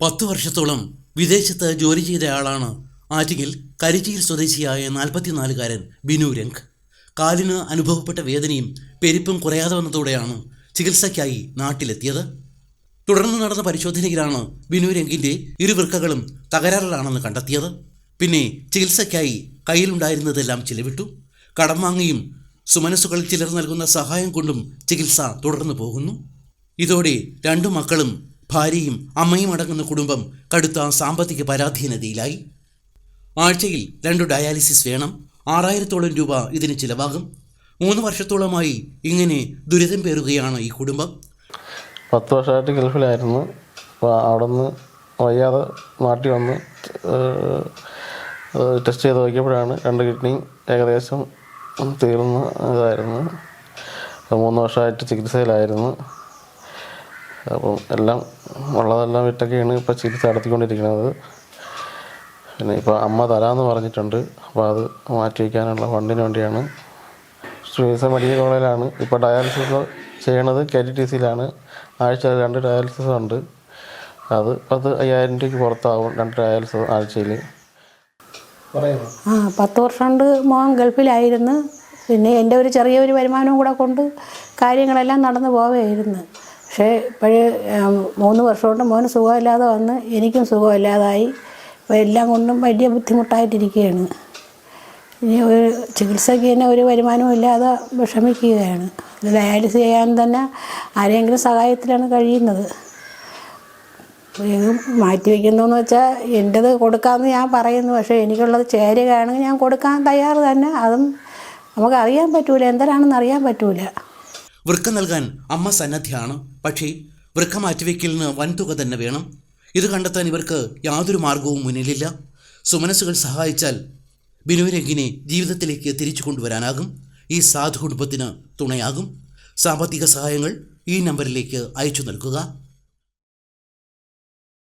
പത്തു വർഷത്തോളം വിദേശത്ത് ജോലി ചെയ്തയാളാണ് ആറ്റിങ്ങിൽ കരിച്ചിയിൽ സ്വദേശിയായ നാൽപ്പത്തിനാലുകാരൻ ബിനു രംഗ്. കാലിന് അനുഭവപ്പെട്ട വേദനയും പെരുപ്പും കുറയാതെ വന്നതോടെയാണ് ചികിത്സയ്ക്കായി നാട്ടിലെത്തിയത്. തുടർന്ന് നടന്ന പരിശോധനയിലാണ് ബിനു രംഗിന്റെ ഇരുവൃക്കകളും തകരാറിലാണെന്ന് കണ്ടെത്തിയത്. പിന്നെ ചികിത്സയ്ക്കായി കയ്യിലുണ്ടായിരുന്നതെല്ലാം ചിലവിട്ടു. കടം വാങ്ങിയും സുമനസ്സുകളിൽ ചിലർ നൽകുന്ന സഹായം കൊണ്ടും ചികിത്സ തുടർന്നു പോകുന്നു. ഇതോടെ രണ്ടു മക്കളും ഭാര്യയും അമ്മയും അടങ്ങുന്ന കുടുംബം കടുത്ത സാമ്പത്തിക പരാധീനതയിലായി. ആഴ്ചയിൽ രണ്ട് ഡയാലിസിസ് വേണം. ആറായിരത്തോളം രൂപ ഇതിന് ചിലവാകും. മൂന്ന് വർഷത്തോളമായി ഇങ്ങനെ ദുരിതം പേറുകയാണ് ഈ കുടുംബം. പത്ത് വർഷമായിട്ട് ഗൾഫിലായിരുന്നു. അപ്പോൾ അവിടെ നിന്ന് വയ്യാതെ നാട്ടിൽ വന്ന് ടെസ്റ്റ് ചെയ്ത് നോക്കിയപ്പോഴാണ് രണ്ട് കിഡ്നിയും ഏകദേശം തീർന്ന ഇതായിരുന്നു. മൂന്ന് വർഷമായിട്ട് ചികിത്സയിലായിരുന്നു. അപ്പം എല്ലാം ഉള്ളതെല്ലാം വിട്ടൊക്കെയാണ് ഇപ്പോൾ ചികിത്സ നടത്തിക്കൊണ്ടിരിക്കുന്നത്. പിന്നെ ഇപ്പോൾ അമ്മ തരാമെന്ന് പറഞ്ഞിട്ടുണ്ട്. അപ്പോൾ അത് മാറ്റി വയ്ക്കാനുള്ള ഫണ്ടിന് വേണ്ടിയാണ്. ശ്രീസ മെഡിക്കൽ കോളേജിലാണ്. ഇപ്പോൾ ഡയാലിസിസ് ചെയ്യണത് കെ ടി ടി സിയിലാണ്. ആഴ്ച രണ്ട് ഡയാലിസിസ് ഉണ്ട്. അത് പത്ത് അയ്യായിരം രൂപയ്ക്ക് പുറത്താവും രണ്ട് ഡയാലിസിസ് ആഴ്ചയിൽ. ആ പത്ത് വർഷം കൊണ്ട് മോൻ ഗൾഫിലായിരുന്നു. പിന്നെ എന്റെ ഒരു ചെറിയൊരു വരുമാനവും കൂടെ കൊണ്ട് കാര്യങ്ങളെല്ലാം നടന്നു പോവുകയായിരുന്നു. പക്ഷേ ഇപ്പോഴ് മൂന്ന് വർഷം കൊണ്ട് മോന് സുഖമില്ലാതെ വന്ന് എനിക്കും സുഖമില്ലാതായി. അപ്പോൾ എല്ലാം കൊണ്ടും വലിയ ബുദ്ധിമുട്ടായിട്ടിരിക്കുകയാണ്. ഇനി ഒരു ചികിത്സയ്ക്ക് തന്നെ ഒരു വരുമാനവും ഇല്ലാതെ വിഷമിക്കുകയാണ്. ഡയാലിസിസ് ചെയ്യാൻ തന്നെ ആരെങ്കിലും സഹായത്തിലാണ് കഴിയുന്നത്. മാറ്റി വയ്ക്കുന്നതെന്ന് വെച്ചാൽ എന്റെത് കൊടുക്കാമെന്ന് ഞാൻ പറയുന്നു. പക്ഷേ എനിക്കുള്ളത് ചേരുകയാണെങ്കിൽ ഞാൻ കൊടുക്കാൻ തയ്യാറ് തന്നെ. അതും നമുക്കറിയാൻ പറ്റൂല. എന്തരാണെന്ന് അറിയാൻ പറ്റൂല. വൃക്ക നൽകാൻ അമ്മ സന്നദ്ധയാണ്. പക്ഷേ വൃക്ക മാറ്റിവെക്കലിന് വൻതുക തന്നെ വേണം. ഇത് കണ്ടെത്താൻ ഇവർക്ക് യാതൊരു മാർഗവും മുന്നിലില്ല. സുമനസ്സുകൾ സഹായിച്ചാൽ ബിനു ജീവിതത്തിലേക്ക് തിരിച്ചു കൊണ്ടുവരാനാകും. ഈ സാധു കുടുംബത്തിന് തുണയാകും. സാമ്പത്തിക സഹായങ്ങൾ ഈ നമ്പറിലേക്ക് അയച്ചു നൽകുക.